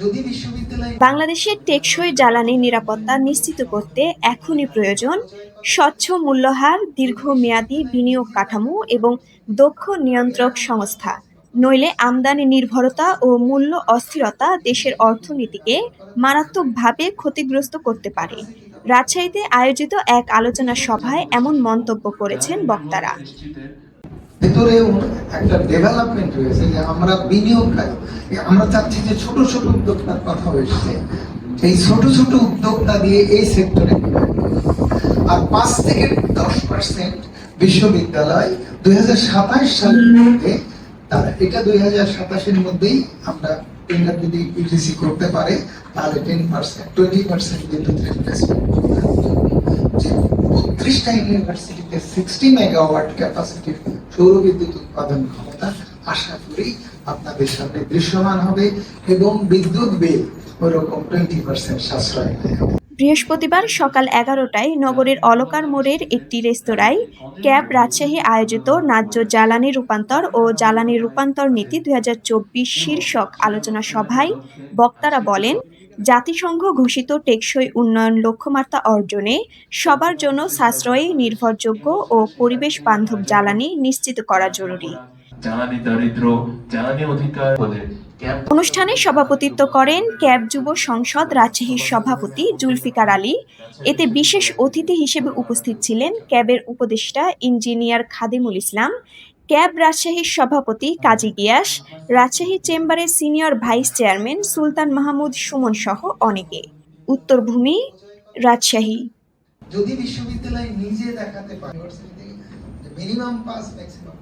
যদি বিশ্ববিদ্যালয় বাংলাদেশের টেকসই জ্বালানি নিরাপত্তা নিশ্চিত করতে এখনই প্রয়োজন, স্বচ্ছ মূল্যহার, দীর্ঘমেয়াদী বিনিয়োগ কাঠামো এবং দক্ষ নিয়ন্ত্রক সংস্থা। নইলে আমদানি নির্ভরতা ও মূল্য অস্থিরতা দেশের অর্থনীতিকে মারাত্মকভাবে ক্ষতিগ্রস্ত করতে পারে। রাজশাহীতে আয়োজিত এক আলোচনা সভায় এমন মন্তব্য করেছেন বক্তারা। ভেতরেও একটা ডেভেলপমেন্ট হয়েছে যে আমরা বিনিয়োগকারী। আমরা চাচ্ছি যে ছোট ছোট উদ্যোক্তার কথা হয়েছে এই ছোট ছোট উদ্যোক্তা দিয়ে এই সেক্টরে আর পাঁচ থেকে দশ পার্সেন্ট বিশ্ববিদ্যালয় দুই হাজার সাতাশ সালের মধ্যে তারা এটা দুই হাজার সাতাশের মধ্যেই আমরা টেন্ডার যদি ইউটিসি করতে পারে তাহলে টেন পার্সেন্ট টোয়েন্টি পার্সেন্ট বিদ্যুৎ রিপ্লেসমেন্ট যে বত্রিশটা ইউনিভার্সিটিতে সিক্সটি মেগাওয়াট ক্যাপাসিটির সৌর বিদ্যুৎ উৎপাদন ক্ষমতা আশা করি আপনাদের সামনে দৃশ্যমান হবে এবং বিদ্যুৎ বিল ওরকম টোয়েন্টি পার্সেন্ট সাশ্রয় হবে বৃহস্পতিবার সকাল এগারোটায় নগরের অলকার মোড়ের একটি রেস্তোরাঁয় ক্যাব রাজশাহী আয়োজিত ন্যায্য জ্বালানি রূপান্তর ও জ্বালানি রূপান্তর নীতি দুই হাজার চব্বিশ শীর্ষক আলোচনা সভায় বক্তারা বলেন জাতিসংঘ ঘোষিত টেকসই উন্নয়ন লক্ষ্যমাত্রা অর্জনে সবার জন্য সাশ্রয়ী নির্ভরযোগ্য ও পরিবেশ বান্ধব জ্বালানি নিশ্চিত করা জরুরি। জ্বালানি দারিদ্র জ্বালানি অধিকার অনুষ্ঠানে সভাপতিত্ব করেন ক্যাব যুব সংসদ রাজশাহীর সভাপতি জুলফিকার আলী। এতে বিশেষ অতিথি হিসেবে উপস্থিত ছিলেন ক্যাবের উপদেষ্টা ইঞ্জিনিয়ার খাদিমুল ইসলাম ক্যাব রাজশাহীর সভাপতি কাজী গিয়াস, রাজশাহী চেম্বারের senior vice chairman Sultan Mahmud Sumon সহ অনেকে। উত্তরভূমি রাজশাহী। যদি বিশ্ববিদ্যালয় নিজে দেখাতে পারে মিনিমাম পাস ম্যাক্সিমাম